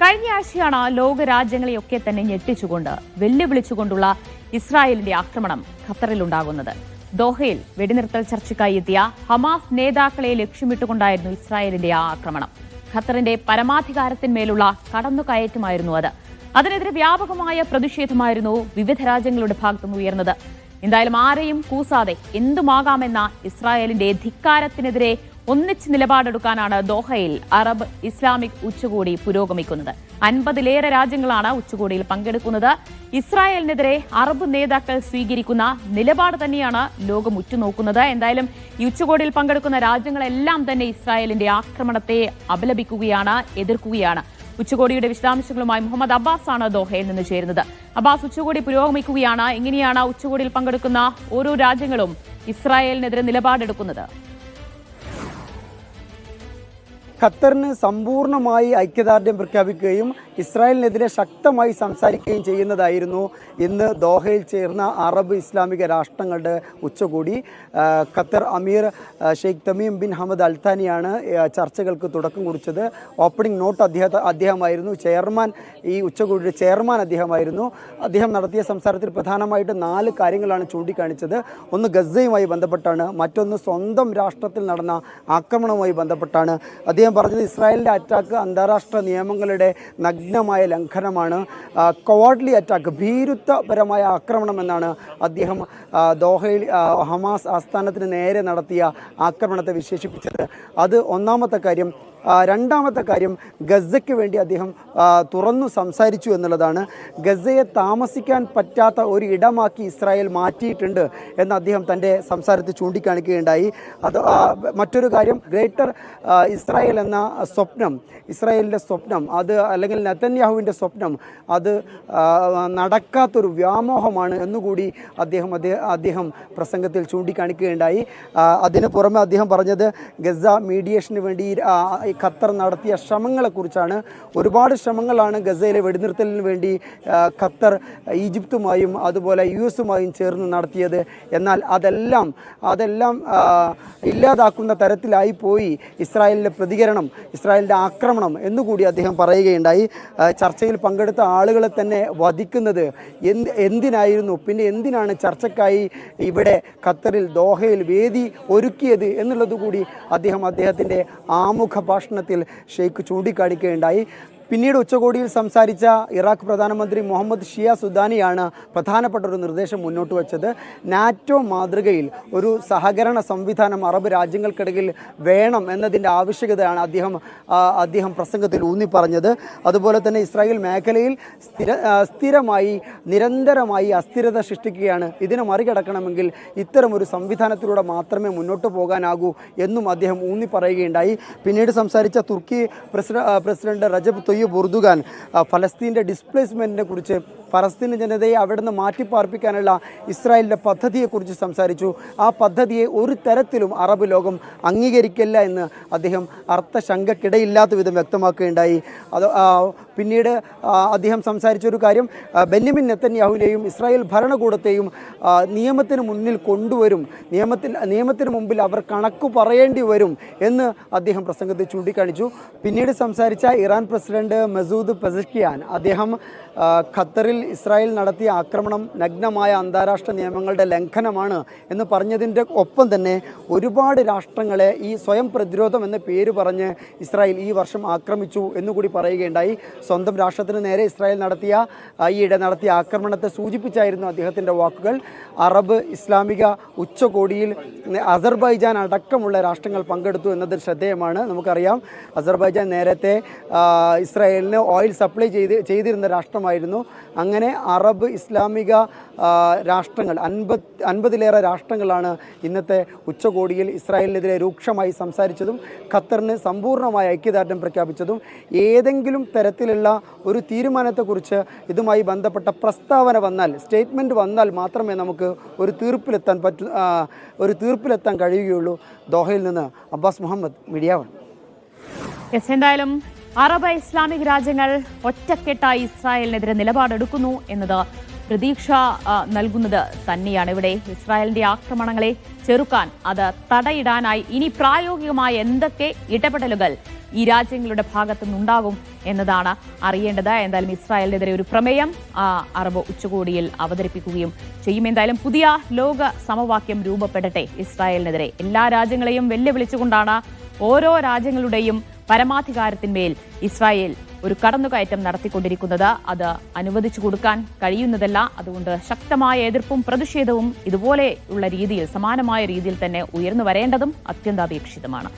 കഴിഞ്ഞ ആഴ്ചയാണ് ലോകരാജ്യങ്ങളെയൊക്കെ തന്നെ ഞെട്ടിച്ചുകൊണ്ട് വെല്ലുവിളിച്ചുകൊണ്ടുള്ള ഇസ്രായേലിന്റെ ആക്രമണം ഖത്തറിലുണ്ടാകുന്നത്. ദോഹയിൽ വെടിനിർത്തൽ ചർച്ചയ്ക്കായി എത്തിയ ഹമാസ് നേതാക്കളെ ലക്ഷ്യമിട്ടുകൊണ്ടായിരുന്നു ഇസ്രായേലിന്റെ ആ ആക്രമണം. ഖത്തറിന്റെ പരമാധികാരത്തിന്മേലുള്ള കടന്നുകയറ്റമായിരുന്നു അത്. അതിനെതിരെ വ്യാപകമായ പ്രതിഷേധമായിരുന്നു വിവിധ രാജ്യങ്ങളുടെ ഭാഗത്തും ഉയർന്നത്. എന്തായാലും ആരെയും കൂസാതെ എന്തുമാകാമെന്ന ഇസ്രായേലിന്റെ ധിക്കാരത്തിനെതിരെ ഒന്നിച്ച് നിലപാടെടുക്കാനാണ് ദോഹയിൽ അറബ് ഇസ്ലാമിക് ഉച്ചകോടി പുരോഗമിക്കുന്നത്. അൻപതിലേറെ രാജ്യങ്ങളാണ് ഉച്ചകോടിയിൽ പങ്കെടുക്കുന്നത്. ഇസ്രായേലിനെതിരെ അറബ് നേതാക്കൾ സ്വീകരിക്കുന്ന നിലപാട് തന്നെയാണ് ലോകം ഉറ്റുനോക്കുന്നത്. എന്തായാലും ഈ ഉച്ചകോടിയിൽ പങ്കെടുക്കുന്ന രാജ്യങ്ങളെല്ലാം തന്നെ ഇസ്രായേലിന്റെ ആക്രമണത്തെ അപലപിക്കുകയാണ് എതിർക്കുകയാണ്. ഉച്ചകോടിയുടെ വിശദാംശങ്ങളുമായി മുഹമ്മദ് അബ്ബാസ് ആണ് ദോഹയിൽ നിന്ന് ചേരുന്നത്. അബ്ബാസ് ഉച്ചകോടി പുരോഗമിക്കുകയാണ്. എങ്ങനെയാണ് ഉച്ചകോടിയിൽ പങ്കെടുക്കുന്ന ഓരോ രാജ്യങ്ങളും ഇസ്രായേലിനെതിരെ നിലപാടെടുക്കുന്നത്? ഖത്തറിന് സമ്പൂർണമായി ഐക്യദാർഢ്യം പ്രഖ്യാപിക്കുകയും ഇസ്രായേലിനെതിരെ ശക്തമായി സംസാരിക്കുകയും ചെയ്യുന്നതായിരുന്നു ഇന്ന് ദോഹയിൽ ചേർന്ന അറബ് ഇസ്ലാമിക രാഷ്ട്രങ്ങളുടെ ഉച്ചകൂടി. ഖത്തർ അമീർ ഷെയ്ഖ് തമീം ബിൻ ഹമദ് അൽത്താനിയാണ് ചർച്ചകൾക്ക് തുടക്കം കുറിച്ചത്. ഓപ്പണിംഗ് നോട്ട് അദ്ദേഹത്തെ അദ്ദേഹമായിരുന്നു. ചെയർമാൻ ഈ ഉച്ചകോടിയുടെ ചെയർമാൻ അദ്ദേഹമായിരുന്നു. അദ്ദേഹം നടത്തിയ സംസാരത്തിൽ പ്രധാനമായിട്ട് നാല് കാര്യങ്ങളാണ് ചൂണ്ടിക്കാണിച്ചത്. ഒന്ന് ഗസയുമായി ബന്ധപ്പെട്ടാണ് മറ്റൊന്ന് സ്വന്തം രാഷ്ട്രത്തിൽ നടന്ന ആക്രമണവുമായി ബന്ധപ്പെട്ടാണ്. അദ്ദേഹം പറഞ്ഞത് ഇസ്രായേലിന്റെ അറ്റാക്ക് അന്താരാഷ്ട്ര നിയമങ്ങളുടെ നഗ്നമായ ലംഘനമാണ് കോവാഡ്ലി അറ്റാക്ക് ഭീരുത്വപരമായ ആക്രമണം എന്നാണ് അദ്ദേഹം ദോഹയിൽ ഹമാസ് ആസ്ഥാനത്തിന് നേരെ നടത്തിയ ആക്രമണത്തെ വിശേഷിപ്പിച്ചത്. അത് ഒന്നാമത്തെ കാര്യം. രണ്ടാമത്തെ കാര്യം ഗസയ്ക്ക് വേണ്ടി അദ്ദേഹം തുറന്നു സംസാരിച്ചു എന്നുള്ളതാണ്. ഗസയെ താമസിക്കാൻ പറ്റാത്ത ഒരു ഇടമാക്കി ഇസ്രായേൽ മാറ്റിയിട്ടുണ്ട് എന്ന് അദ്ദേഹം തന്റെ സംസാരത്തിൽ ചൂണ്ടിക്കാണിക്കുകയുണ്ടായി. അത് മറ്റൊരു കാര്യം ഗ്രേറ്റർ ഇസ്രായേൽ എന്ന സ്വപ്നം ഇസ്രായേലിന്റെ സ്വപ്നം അത് അല്ലെങ്കിൽ നെതന്യാഹുവിന്റെ സ്വപ്നം. അത് നടക്കാത്തൊരു വ്യാമോഹമാണ് എന്നുകൂടി അദ്ദേഹം അദ്ദേഹം പ്രസംഗത്തിൽ ചൂണ്ടിക്കാണിക്കുകയുണ്ടായി. അതിന് പുറമെ അദ്ദേഹം പറഞ്ഞത് ഗസ മീഡിയേഷന് വേണ്ടി ഖത്തർ നടത്തിയ ശ്രമങ്ങളെക്കുറിച്ചാണ്. ഒരുപാട് ശ്രമങ്ങളാണ് ഗസയിലെ വെടിനിർത്തലിന് വേണ്ടി ഖത്തർ ഈജിപ്തുമായും അതുപോലെ യു എസുമായും ചേർന്ന് നടത്തിയത്. എന്നാൽ അതെല്ലാം അതെല്ലാം ഇല്ലാതാക്കുന്ന തരത്തിലായി പോയി ഇസ്രായേലിന്റെ പ്രതികരണം ഇസ്രായേലിന്റെ ആക്രമണം എന്നുകൂടി അദ്ദേഹം പറയുകയുണ്ടായി. ചർച്ചയിൽ പങ്കെടുത്ത ആളുകളെ തന്നെ വധിക്കുന്നത് എന്ത് എന്തിനായിരുന്നു? പിന്നെ എന്തിനാണ് ചർച്ചക്കായി ഇവിടെ ഖത്തറിൽ ദോഹയിൽ വേദി ഒരുക്കിയത് എന്നുള്ളത് കൂടി അദ്ദേഹം അദ്ദേഹത്തിന്റെ ആമുഖ ഭാഷണത്തിൽ ഷെയ്ഖ് ചൂണ്ടിക്കാണിക്കുകയുണ്ടായി. പിന്നീട് ഉച്ചകോടിയിൽ സംസാരിച്ച ഇറാഖ് പ്രധാനമന്ത്രി മുഹമ്മദ് ഷിയ സുദാനിയാണ് പ്രധാനപ്പെട്ട ഒരു നിർദ്ദേശം മുന്നോട്ട് വച്ചത്. നാറ്റോ മാതൃകയിൽ ഒരു സഹകരണ സംവിധാനം അറബ് രാജ്യങ്ങൾക്കിടയിൽ വേണം എന്നതിന്റെ ആവശ്യകതയാണ് അദ്ദേഹം അദ്ദേഹം പ്രസംഗത്തിൽ ഊന്നി പറഞ്ഞത് അതുപോലെ തന്നെ ഇസ്രായേൽ മേഖലയിൽ സ്ഥിര സ്ഥിരമായി നിരന്തരമായി അസ്ഥിരത സൃഷ്ടിക്കുകയാണ്. ഇതിനെ മറികടക്കണമെങ്കിൽ ഇത്തരം ഒരു സംവിധാനത്തിലൂടെ മാത്രമേ മുന്നോട്ട് പോകാനാകൂ എന്നും അദ്ദേഹം ഊന്നി പറയുകയുണ്ടായി പിന്നീട് സംസാരിച്ച തുർക്കി പ്രസിഡ പ്രസിഡന്റ് റജബ് തൊയ്യബ് ഉർദുഗാൻ ആ, ഫലസ്തീന്റെ ഡിസ്പ്ലേസ്മെന്റിനെ കുറിച്ച് ഫലസ്തീൻ ജനതയെ അവിടെ നിന്ന് മാറ്റിപ്പാർപ്പിക്കാനുള്ള ഇസ്രായേലിന്റെ പദ്ധതിയെക്കുറിച്ച് സംസാരിച്ചു. ആ പദ്ധതിയെ ഒരു തരത്തിലും അറബ് ലോകം അംഗീകരിക്കില്ല എന്ന് അദ്ദേഹം അർത്ഥശങ്കക്കിടയില്ലാത്ത വിധം വ്യക്തമാക്കുകയുണ്ടായി. അത് പിന്നീട് അദ്ദേഹം സംസാരിച്ച ഒരു കാര്യം ബെന്യമിൻ നെത്തന്യാഹുവിനെയും ഇസ്രായേൽ ഭരണകൂടത്തെയും നിയമത്തിന് മുന്നിൽ കൊണ്ടുവരും നിയമത്തിൽ നിയമത്തിന് മുമ്പിൽ അവർ കണക്ക് പറയേണ്ടി വരും എന്ന് അദ്ദേഹം പ്രസംഗത്തിൽ ചൂണ്ടിക്കാണിച്ചു. പിന്നീട് സംസാരിച്ച ഇറാൻ പ്രസിഡന്റ് മസൂദ് പെസക്കിയാൻ അദ്ദേഹം ആ, ഇസ്രായേൽ നടത്തിയ ആക്രമണം നഗ്നമായ അന്താരാഷ്ട്ര നിയമങ്ങളുടെ ലംഘനമാണ് എന്ന് പറഞ്ഞതിന്റെ ഒപ്പം തന്നെ ഒരുപാട് രാഷ്ട്രങ്ങളെ ഈ സ്വയം പ്രതിരോധം എന്ന പേര് പറഞ്ഞ് ഇസ്രായേൽ ഈ വർഷം ആക്രമിച്ചു എന്നുകൂടി പറയുകയുണ്ടായി. സ്വന്തം രാഷ്ട്രത്തിന് നേരെ ഇസ്രായേൽ നടത്തിയ ഈയിടെ നടത്തിയ ആക്രമണത്തെ സൂചിപ്പിച്ചായിരുന്നു അദ്ദേഹത്തിന്റെ വാക്കുകൾ. അറബ് ഇസ്ലാമിക ഉച്ചകോടിയിൽ അസർബൈജാൻ അടക്കമുള്ള രാഷ്ട്രങ്ങൾ പങ്കെടുത്തു എന്നത് ശ്രദ്ധേയമാണ്. നമുക്കറിയാം അസർബൈജാൻ നേരത്തെ ഇസ്രായേലിന് ഓയിൽ സപ്ലൈ ചെയ്ത് ചെയ്തിരുന്ന രാഷ്ട്രമായിരുന്നു. അങ്ങനെ അറബ് ഇസ്ലാമിക രാഷ്ട്രങ്ങൾ അൻപത് അൻപതിലേറെ രാഷ്ട്രങ്ങളാണ് ഇന്നത്തെ ഉച്ചകോടിയിൽ ഇസ്രായേലിനെതിരെ രൂക്ഷമായി സംസാരിച്ചതും ഖത്തറിന് സമ്പൂർണമായ ഐക്യദാർഢ്യം പ്രഖ്യാപിച്ചതും ഏതെങ്കിലും തരത്തിലുള്ള ഒരു തീരുമാനത്തെക്കുറിച്ച് ഇതുമായി ബന്ധപ്പെട്ട പ്രസ്താവന വന്നാൽ സ്റ്റേറ്റ്മെന്റ് വന്നാൽ മാത്രമേ നമുക്ക് ഒരു തീർപ്പിലെത്താൻ പറ്റ ഒരു തീർപ്പിലെത്താൻ കഴിയുകയുള്ളൂ. ദോഹയിൽ നിന്ന് അബ്ബാസ് മുഹമ്മദ് മീഡിയ വൺ. എന്തായാലും അറബ് ഇസ്ലാമിക് രാജ്യങ്ങൾ ഒറ്റക്കെട്ടായി ഇസ്രായേലിനെതിരെ നിലപാടെടുക്കുന്നു എന്നത് പ്രതീക്ഷ നൽകുന്നത് തന്നെയാണ്. ഇവിടെ ഇസ്രായേലിന്റെ ആക്രമണങ്ങളെ ചെറുക്കാൻ അത് തടയിടാനായി ഇനി പ്രായോഗികമായ എന്തൊക്കെ ഇടപെടലുകൾ ഈ രാജ്യങ്ങളുടെ ഭാഗത്തു നിന്നുണ്ടാകും എന്നതാണ് അറിയേണ്ടത്. എന്തായാലും ഇസ്രായേലിനെതിരെ ഒരു പ്രമേയം അറബ് ഉച്ചകോടിയിൽ അവതരിപ്പിക്കുകയും ചെയ്യും. എന്തായാലും പുതിയ ലോക സമവാക്യം രൂപപ്പെടട്ടെ. ഇസ്രായേലിനെതിരെ എല്ലാ രാജ്യങ്ങളെയും വെല്ലുവിളിച്ചുകൊണ്ടാണ് ഓരോ രാജ്യങ്ങളുടെയും പരമാധികാരത്തിന്മേൽ ഇസ്രായേൽ ഒരു കടന്നുകയറ്റം നടത്തിക്കൊണ്ടിരിക്കുന്നത്. അത് അനുവദിച്ചു കൊടുക്കാൻ കഴിയുന്നതല്ല. അതുകൊണ്ട് ശക്തമായ എതിർപ്പും പ്രതിഷേധവും ഇതുപോലെയുള്ള രീതിയിൽ സമാനമായ രീതിയിൽ തന്നെ ഉയർന്നു വരേണ്ടതും അത്യന്താപേക്ഷിതമാണ്.